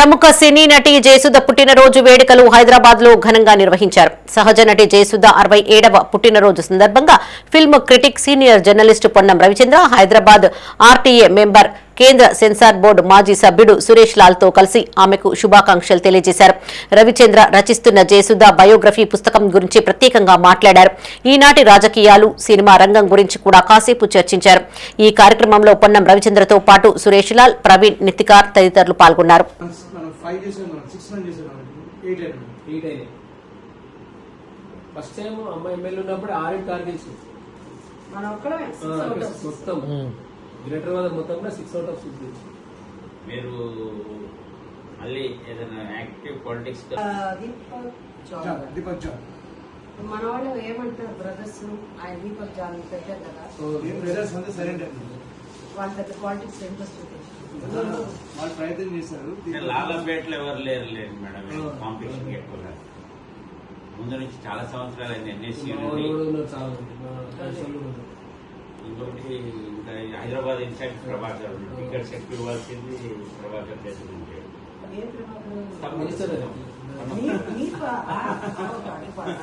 ప్రముఖ సినీ నటి జయసుధ పుట్టినరోజు వేడుకలు హైదరాబాద్లో ఘనంగా నిర్వహించారు. సహజ నటి జయసుధ అరవై ఏడవ పుట్టినరోజు సందర్భంగా film critic senior journalist Ponnam Ravichandra Hyderabad RTA member కేంద్ర సెన్సార్ బోర్డు మాజీ సభ్యుడు సురేష్ లాల్తో కలిసి ఆమెకు శుభాకాంక్షలు తెలియజేశారు. రవిచంద్ర రచిస్తున్న జయసుధ బయోగ్రఫీ పుస్తకం గురించి ప్రత్యేకంగా మాట్లాడారు. ఈనాటి రాజకీయాలు సినిమా రంగం గురించి కూడా కాసేపు చర్చించారు. ఈ కార్యక్రమంలో పొన్నం రవిచంద్రతో పాటు సురేష్ లాల్ ప్రవీణ్ నితికార్ తదితరులు పాల్గొన్నారు. ఫైవ్ చేసాం మనం సిక్స్ మంత్ చేసాం ఎయిట్ అయినా ఎయిట్ అయినాయి ఫస్ట్ టైం అమ్మాయి ఎమ్మెల్యే ఉన్నప్పుడు ఆరెంజ్ కార్ గెలిచి మన. మొత్తం. గ్రేటర్ వాద మొత్తం కూడా సిక్స్ అవుట్ ఆఫ్ సిక్స్ మీరు మళ్ళీ ఏదైనా active politics Deepak John. Deepak John మన వాళ్ళు ఏమంటారు బ్రదర్స్ ఆయన దీపక్ జాన్ పెట్టారు కదా. బ్రదర్స్ అంతా సైలెంట్ అండి వాళ్ళ పెద్ద పాలిటిక్స్ ఇంట్రెస్ట్ వాళ్ళు ప్రయత్నం చేశారు లాలపేటలో ఎవరు లేరు లేదు మేడం కాంపిటీషన్ ఎక్కువ. ముందు నుంచి చాలా సంవత్సరాలు అయింది ఎన్ఎస్సీ. ఇంకొకటి ఇంకా హైదరాబాద్ ఇన్సైడ్ ప్రభాకర్ టికెట్స్ ఎక్కువ ఇవ్వాల్సింది ప్రభాకర్ చేసి ఉంటే ఏ ప్రభాకర్